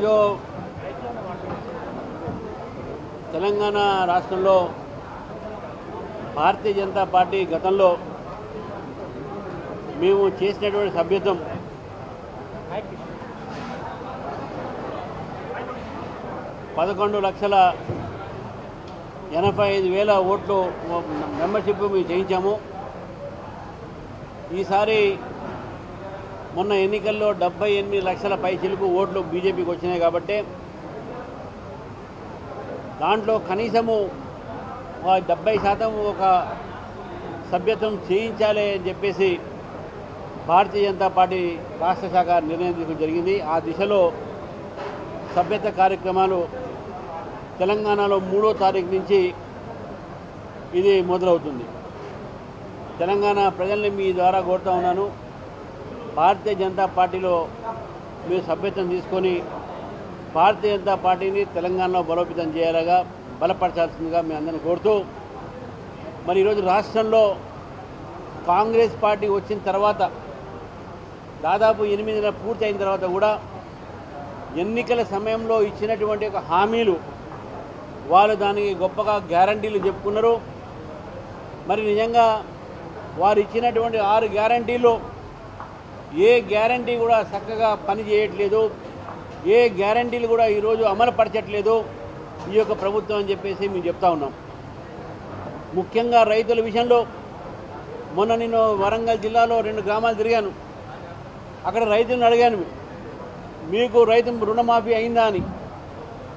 ఈరోజు తెలంగాణ రాష్ట్రంలో భారతీయ జనతా పార్టీ గతంలో మేము చేసినటువంటి సభ్యత్వం పదకొండు లక్షల ఎనభై ఐదు వేల ఓట్లు మెంబర్షిప్ మేము చేయించాము. ఈసారి మొన్న ఎన్నికల్లో డెబ్బై ఎనిమిది లక్షల పైచిలకు ఓట్లు బీజేపీకి వచ్చినాయి కాబట్టి దాంట్లో కనీసము డెబ్బై శాతం ఒక సభ్యత్వం చేయించాలి అని చెప్పేసి భారతీయ జనతా పార్టీ రాష్ట్ర శాఖ నిర్ణయం తీసుకోవడం జరిగింది. ఆ దిశలో సభ్యత కార్యక్రమాలు తెలంగాణలో మూడో తారీఖు నుంచి ఇది మొదలవుతుంది. తెలంగాణ ప్రజల్ని మీ ద్వారా కోరుతా ఉన్నాను. భారతీయ జనతా పార్టీలో మీరు సభ్యత్వం తీసుకొని భారతీయ జనతా పార్టీని తెలంగాణలో బలోపేతం చేయాలగా బలపరచాల్సిందిగా మీ అందరిని కోరుతూ మరి ఈరోజు రాష్ట్రంలో కాంగ్రెస్ పార్టీ వచ్చిన తర్వాత దాదాపు ఎనిమిది నెలలు పూర్తి అయిన తర్వాత కూడా ఎన్నికల సమయంలో ఇచ్చినటువంటి ఒక హామీలు వాళ్ళు దానికి గొప్పగా గ్యారంటీలు చెప్పుకున్నారు. మరి నిజంగా వారు ఇచ్చినటువంటి ఆరు గ్యారంటీలు ఏ గ్యారంటీ కూడా చక్కగా పని చేయట్లేదు. ఏ గ్యారంటీలు కూడా ఈరోజు అమలుపరచట్లేదు ఈ యొక్క ప్రభుత్వం అని చెప్పేసి మేము చెప్తా ఉన్నాం. ముఖ్యంగా రైతుల విషయంలో మొన్న నేను వరంగల్ జిల్లాలో రెండు గ్రామాలు తిరిగాను. అక్కడ రైతులను అడిగాను. మీకు రైతు రుణమాఫీ అయిందా అని.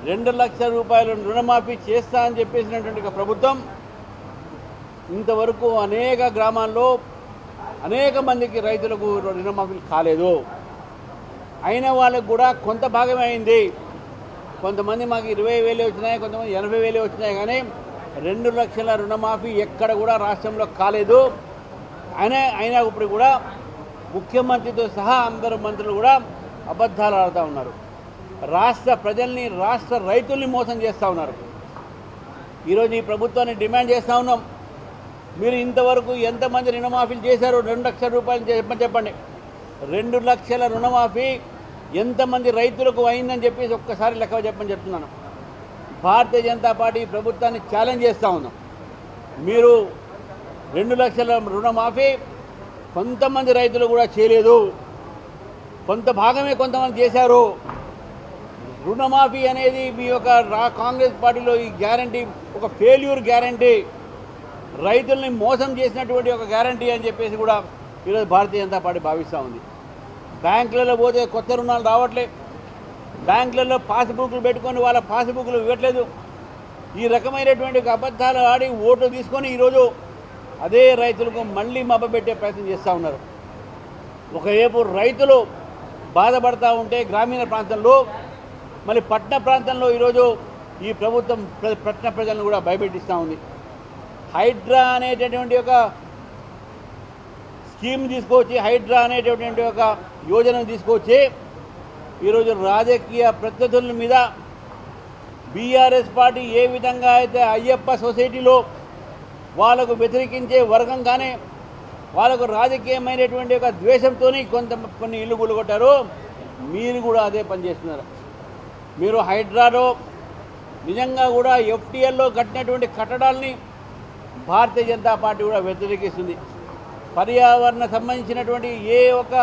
రెండు లక్షల రూపాయలు రుణమాఫీ చేస్తా అని చెప్పేసినటువంటి ఒక ప్రభుత్వం ఇంతవరకు అనేక గ్రామాల్లో అనేక మందికి రైతులకు రుణమాఫీలు కాలేదు. అయిన వాళ్ళకు కూడా కొంత భాగమే అయింది. కొంతమంది మాకు ఇరవై వేలే వచ్చినాయి కొంతమంది ఎనభై వేలే వచ్చినాయి కానీ రెండు లక్షల రుణమాఫీ ఎక్కడ కూడా రాష్ట్రంలో కాలేదు. అయినా అయినా ఇప్పుడు కూడా ముఖ్యమంత్రితో సహా అందరు మంత్రులు కూడా అబద్ధాలు ఆడుతూ ఉన్నారు. రాష్ట్ర ప్రజల్ని రాష్ట్ర రైతుల్ని మోసం చేస్తూ ఉన్నారు. ఈరోజు ఈ ప్రభుత్వాన్ని డిమాండ్ చేస్తూ ఉన్నాం. మీరు ఇంతవరకు ఎంతమంది రుణమాఫీలు చేశారు రెండు లక్షల రూపాయలు చెప్పని చెప్పండి. రెండు లక్షల రుణమాఫీ ఎంతమంది రైతులకు అయిందని చెప్పేసి ఒక్కసారి లెక్క చెప్పని చెప్తున్నాను. భారతీయ జనతా పార్టీ ప్రభుత్వాన్ని ఛాలెంజ్ చేస్తూ ఉన్నాం. మీరు రెండు లక్షల రుణమాఫీ కొంతమంది రైతులు కూడా చేయలేదు. కొంత భాగమే కొంతమంది చేశారు. రుణమాఫీ అనేది మీ యొక్క రా కాంగ్రెస్ పార్టీలో ఈ గ్యారంటీ ఒక ఫెయిల్యూర్ గ్యారంటీ. రైతుల్ని మోసం చేసినటువంటి ఒక గ్యారంటీ అని చెప్పేసి కూడా ఈరోజు భారతీయ జనతా పార్టీ భావిస్తూ ఉంది. బ్యాంకులలో పోతే కొత్త రుణాలు రావట్లే. బ్యాంకులలో పాస్బుక్లు పెట్టుకొని వాళ్ళ పాస్బుక్లు ఇవ్వట్లేదు. ఈ రకమైనటువంటి అబద్ధాలు ఆడి ఓట్లు తీసుకొని ఈరోజు అదే రైతులకు మళ్ళీ మభపెట్టే ప్రయత్నం చేస్తూ ఉన్నారు. ఒకవైపు రైతులు బాధపడతా ఉంటే గ్రామీణ ప్రాంతంలో మళ్ళీ పట్టణ ప్రాంతంలో ఈరోజు ఈ ప్రభుత్వం ప్ర- పట్టణ ప్రజలను కూడా భయపెట్టిస్తూ ఉంది. హైడ్రా అనేటటువంటి ఒక స్కీమ్ తీసుకొచ్చి హైడ్రా అనేటటువంటి ఒక యోజనను తీసుకొచ్చి ఈరోజు రాజకీయ ప్రత్యర్థుల మీద బీఆర్ఎస్ పార్టీ ఏ విధంగా అయితే అయ్యప్ప సొసైటీలో వాళ్ళకు వ్యతిరేకించే వర్గంగానే వాళ్ళకు రాజకీయమైనటువంటి ఒక ద్వేషంతో కొంత కొన్ని ఇల్లు గులగొట్టారు మీరు కూడా అదే పని చేస్తున్నారు. మీరు హైడ్రాలో నిజంగా కూడా ఎఫ్టీఎల్లో కట్టినటువంటి కట్టడాల్ని భారతీయ జనతా పార్టీ కూడా వ్యతిరేకిస్తుంది. పర్యావరణ సంబంధించినటువంటి ఏ ఒక్క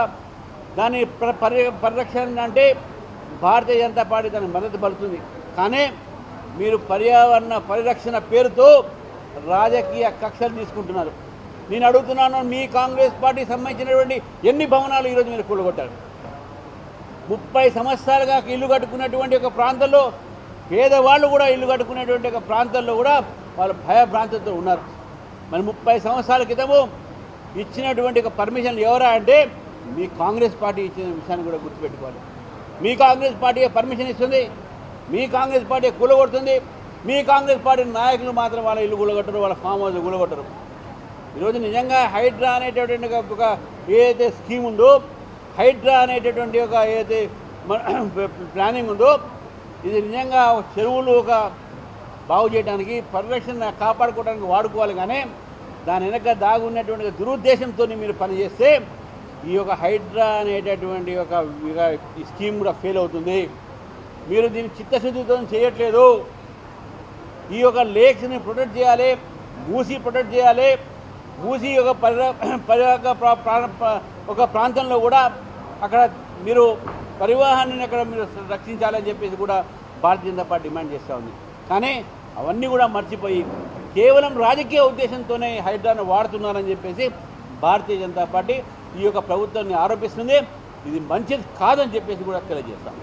దాని పరి పరిరక్షణ అంటే భారతీయ జనతా పార్టీ దానికి మద్దతు పడుతుంది కానీ మీరు పర్యావరణ పరిరక్షణ పేరుతో రాజకీయ కక్షలు తీసుకుంటున్నారు. నేను అడుగుతున్నాను మీ కాంగ్రెస్ పార్టీ సంబంధించినటువంటి ఎన్ని భవనాలు ఈరోజు మీరు కూడగొట్టారు? ముప్పై సంవత్సరాలుగా ఇల్లు కట్టుకున్నటువంటి ఒక ప్రాంతంలో పేదవాళ్ళు కూడా ఇల్లు కట్టుకునేటువంటి ఒక ప్రాంతంలో కూడా వాళ్ళు భయభ్రాంతితో ఉన్నారు. మరి ముప్పై సంవత్సరాల క్రితము ఇచ్చినటువంటి ఒక పర్మిషన్ ఎవరా అంటే మీ కాంగ్రెస్ పార్టీ ఇచ్చిన విషయాన్ని కూడా గుర్తుపెట్టుకోవాలి. మీ కాంగ్రెస్ పార్టీ పర్మిషన్ ఇస్తుంది మీ కాంగ్రెస్ పార్టీ కూలగొడుతుంది మీ కాంగ్రెస్ పార్టీ నాయకులు మాత్రం వాళ్ళ ఇల్లు కూలగొట్టరు వాళ్ళ ఫామ్ హౌస్ కూలగొట్టరు. ఈరోజు నిజంగా హైడ్రా అనేటటువంటి ఒక- ఏదైతే స్కీమ్ ఉందో హైడ్రా అనేటటువంటి ఒక ఏదైతే ప్లానింగ్ ఉందో ఇది నిజంగా చెరువులు ఒక బాగు చేయడానికి పరిరక్షణ కాపాడుకోవడానికి వాడుకోవాలి కానీ దాని వెనక దాగున్నటువంటి దురుద్దేశంతో మీరు పనిచేస్తే ఈ యొక్క హైడ్రా అనేటటువంటి ఒక స్కీమ్ కూడా ఫెయిల్ అవుతుంది. మీరు దీన్ని చిత్తశుద్ధితో చేయట్లేదు. ఈ యొక్క లేక్స్ని ప్రొటెక్ట్ చేయాలి మూసి ప్రొటెక్ట్ చేయాలి. మూసి యొక్క పరి ఒక ప్రాంతంలో కూడా అక్కడ మీరు పరివాహాన్ని అక్కడ మీరు రక్షించాలని చెప్పేసి కూడా భారతీయ జనతా పార్టీ డిమాండ్ చేస్తూ ఉంది. కానీ అవన్నీ కూడా మర్చిపోయి కేవలం రాజకీయ ఉద్దేశంతోనే హైడ్రాను వాడుతున్నారని చెప్పేసి భారతీయ జనతా పార్టీ ఈ యొక్క ప్రభుత్వాన్ని ఆరోపిస్తుంది. ఇది మంచిది కాదని చెప్పేసి కూడా తెలియజేస్తాం.